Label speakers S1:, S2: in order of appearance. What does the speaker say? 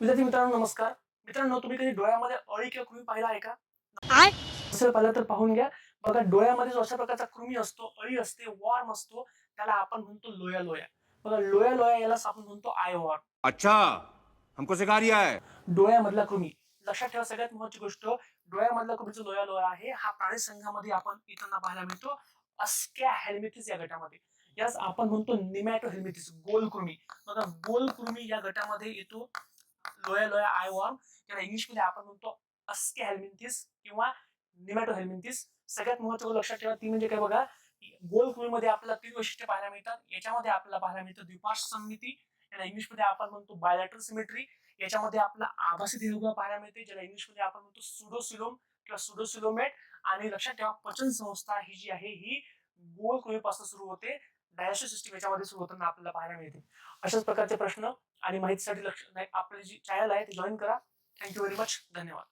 S1: विद्यार्थी मित्रांनो नमस्कार. मित्रांनो तुम्ही कधी डोळ्यामध्ये अळी किंवा कृमी पाहिला आहे का? असेल पाहिलं तर पाहून घ्या. बघा डोळ्यामध्ये जो अशा प्रकारचा कृमी असतो अळी असते वॉर्म असतो त्याला आपण म्हणतो लोया लोया. बघा लोया लोया याला आपण म्हणतो आय वॉर्म
S2: अच्छा हमको सिखा रिया है.
S1: डोळ्यामधला कृमी. लक्षात ठेवा सगळ्यात महत्वाची गोष्ट डोळ्यामधला कृमीचा लोया लोया आहे हा प्राणी संघामध्ये आपण इथं पाहायला मिळतो अस्क्या हेल्मेथिस या गटामध्ये. यास आपण म्हणतो निमॅटो हेल्मेथिस गोल कृमी. बघा गोल कृमी या गटामध्ये येतो लोया लोया आय वॉर्म याला इंग्लिशमध्ये आपण म्हणतो अस्के हेल्मिंथिस किंवा निमॅटो हेल्मिंथिस सगळ्यात महत्वाचं लक्षात ठेवा ती म्हणजे काय बघा गोलमध्ये आपल्याला तीन वैशिष्ट्य पाहायला मिळतात. याच्यामध्ये आपल्याला पाहायला मिळतं द्विपाश सममिती याला इंग्लिशमध्ये आपण म्हणतो बायोलॅटरल सिमेट्री याच्यामध्ये आपला आभासी दीर्घ पाहायला मिळते ज्याला इंग्लिशमध्ये आपण म्हणतो सुडोसिलोम किंवा सुडोसिलोमेट आणि लक्षात ठेवा पचन संस्था ही जी आहे ही गोल कृमीपासून सुरू होते. डायजेस्टिव्ह सिस्टीम याच्यामध्ये सुरू होताना आपल्याला पाहायला मिळते. अशाच प्रकारचे प्रश्न आणि माहितीसाठी लक्ष नाही आपली जी चॅनल आहे ती जॉईन करा. थँक्यू व्हेरी मच धन्यवाद.